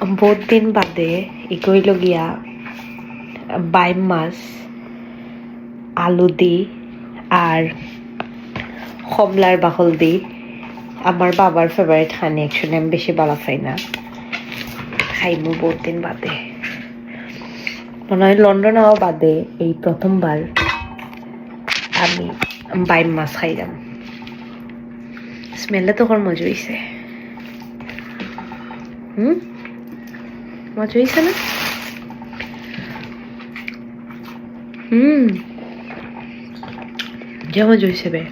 বহুত দিন বাদে ইকইল গিয়া, বাইম মাছ, আলু দি আর কমলার বাকল দি। আমার বাবার ফেভারিট হানি অ্যাকচুয়ালি আমি বেশি বালা খাই না। খাইমু বহুত দিন বাদে। মনে হয় লন্ডন হওয়া বাদে এই প্রথমবার আমি বাইম মাছ খাইলাম স্মেলটা তো ওর মজা হয়েছে হুম? মজা হয়েছে না? হুম। যে মজা হয়েছে বে।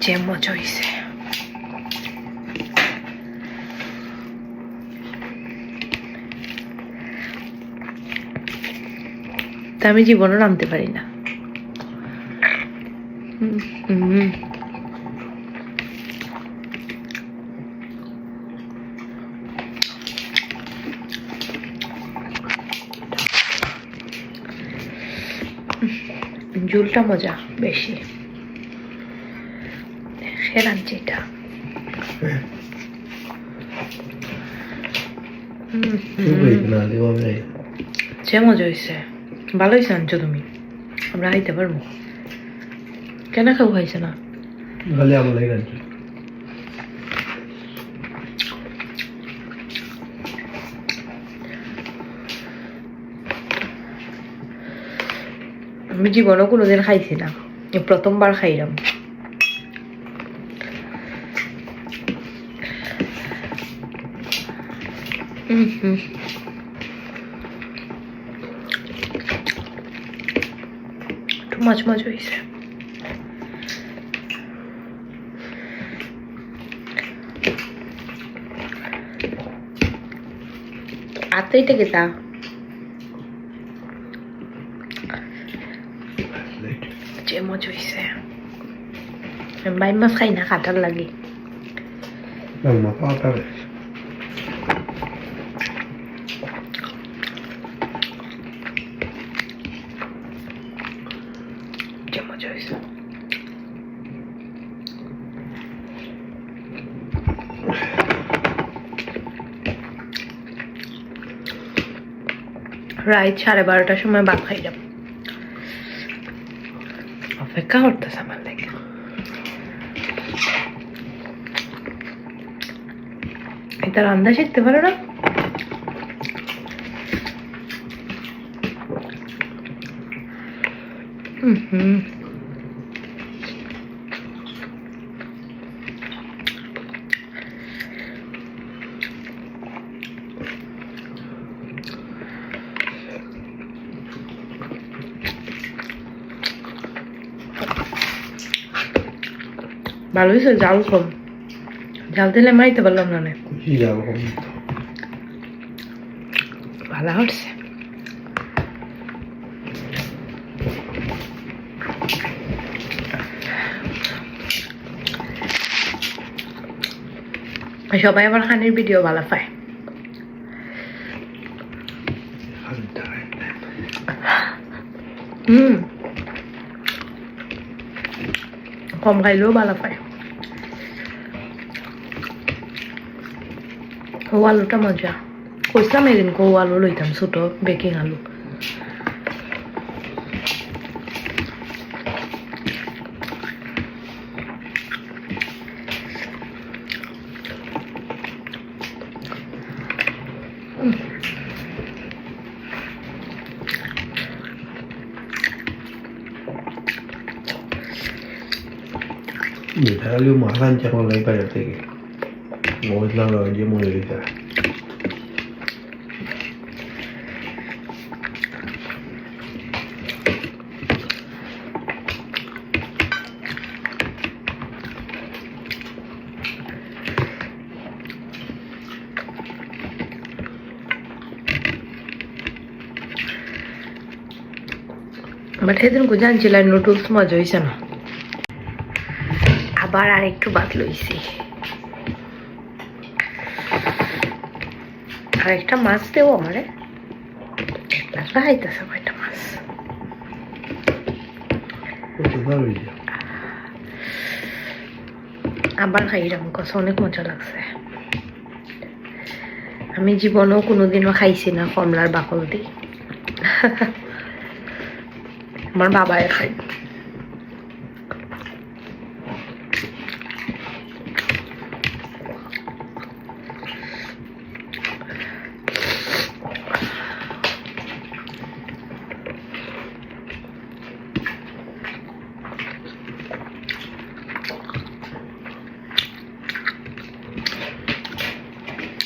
যে মজা হয়েছে। তা আমি জীবনও নামতে পারি না। হুম, হুম। ঝুলটা মজা বেশি। সে রাঁধছে এটা। হুম, হুম। মজা হয়েছে ভালো হয়েছে আনছো তুমি। আমরা আইতে পারব। কেন খাব খাইছে না? ভালো আমার লাগে আমি জীবনও কোনোদিন খাইছি না। প্রথমবার খাইলাম। একটু মাছ মাছ হয়েছে। আত্মাইটা গেতা মজা হয়েছে বাইম মাছ খাই না খাটার লাগে। হয়েছে রাত সাড়ে বারোটার সময় ভাত খাইলাম। অপেক্ষা করতেছে আমার লাগে এটা রান্না শিখতে পারো ভালো হয়েছে জাল কম। জাল দিলে মাইতে পারলাম না ভালো হচ্ছে। সবাই আমার খানের ভিডিও ভালো পায়। হুম। কম খাইলেও ভালো পায় ও আলুটা মজা কইসাম এদিন কৌ আলু লইতাম ছোট বেকিং আলু Detalju malantzar nola iparateke. Goiz lan lo jemu egitera. But એ તું ગુજરાત જિલ્લાનું ટૂલ્સમાં જોઈશે ને আবার আর একটু বাদ লইছি। আর একটা মাছ দেবো আমারে? কয়টা মাছ? আবার অনেক মজা লাগছে। আমি জীবনেও কোনোদিনও খাইছি না কমলার বাকল দি। আমার বাবাই খাই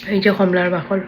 এই যে কমলার বাকল।